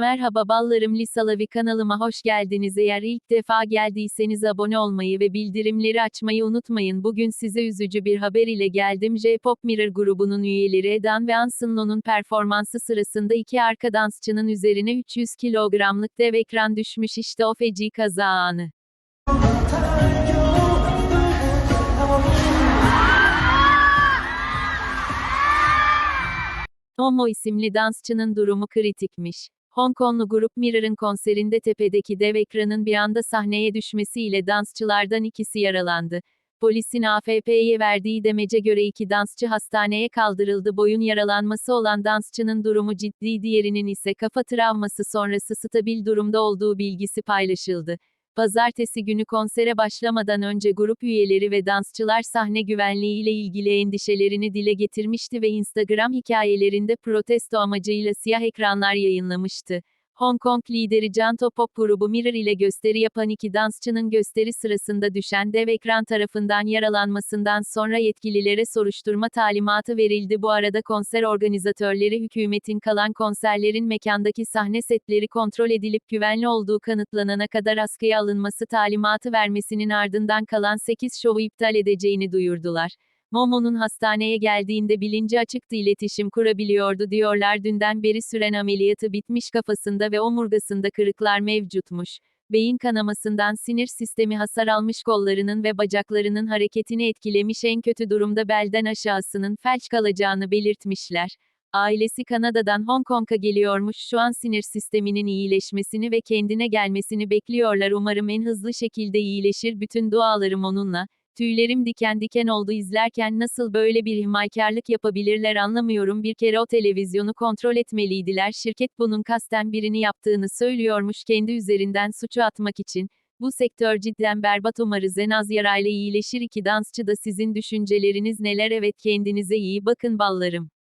Merhaba ballarım Lisalavi kanalıma hoş geldiniz. Eğer ilk defa geldiyseniz abone olmayı ve bildirimleri açmayı unutmayın. Bugün size üzücü bir haber ile geldim. J-Pop Mirror grubunun üyeleri Edan ve Ansun'un performansı sırasında iki arka dansçının üzerine 300 kilogramlık dev ekran düşmüş işte o feci kaza anı. Momo isimli dansçının durumu kritikmiş. Hong Konglu grup Mirror'ın konserinde tepedeki dev ekranın bir anda sahneye düşmesiyle dansçılardan ikisi yaralandı. Polisin AFP'ye verdiği demece göre iki dansçı hastaneye kaldırıldı. Boyun yaralanması olan dansçının durumu ciddi, diğerinin ise kafa travması sonrası stabil durumda olduğu bilgisi paylaşıldı. Pazartesi günü konsere başlamadan önce grup üyeleri ve dansçılar sahne güvenliği ile ilgili endişelerini dile getirmişti ve Instagram hikayelerinde protesto amacıyla siyah ekranlar yayınlamıştı. Hong Kong lideri Canto Pop grubu Mirror ile gösteri yapan iki dansçının gösteri sırasında düşen dev ekran tarafından yaralanmasından sonra yetkililere soruşturma talimatı verildi. Bu arada konser organizatörleri hükümetin kalan konserlerin mekandaki sahne setleri kontrol edilip güvenli olduğu kanıtlanana kadar askıya alınması talimatı vermesinin ardından kalan 8 şovu iptal edeceğini duyurdular. Momo'nun hastaneye geldiğinde bilinci açıktı iletişim kurabiliyordu diyorlar dünden beri süren ameliyatı bitmiş kafasında ve omurgasında kırıklar mevcutmuş. Beyin kanamasından sinir sistemi hasar almış kollarının ve bacaklarının hareketini etkilemiş en kötü durumda belden aşağısının felç kalacağını belirtmişler. Ailesi Kanada'dan Hong Kong'a geliyormuş şu an sinir sisteminin iyileşmesini ve kendine gelmesini bekliyorlar umarım en hızlı şekilde iyileşir bütün dualarım onunla. Tüylerim diken diken oldu. İzlerken nasıl böyle bir himaykarlık yapabilirler anlamıyorum. Bir kere o televizyonu kontrol etmeliydiler. Şirket bunun kasten birini yaptığını söylüyormuş. Kendi üzerinden suçu atmak için. Bu sektör cidden berbat. Umarız en az yarayla iyileşir. İki dansçı da sizin düşünceleriniz neler? Evet kendinize iyi bakın ballarım.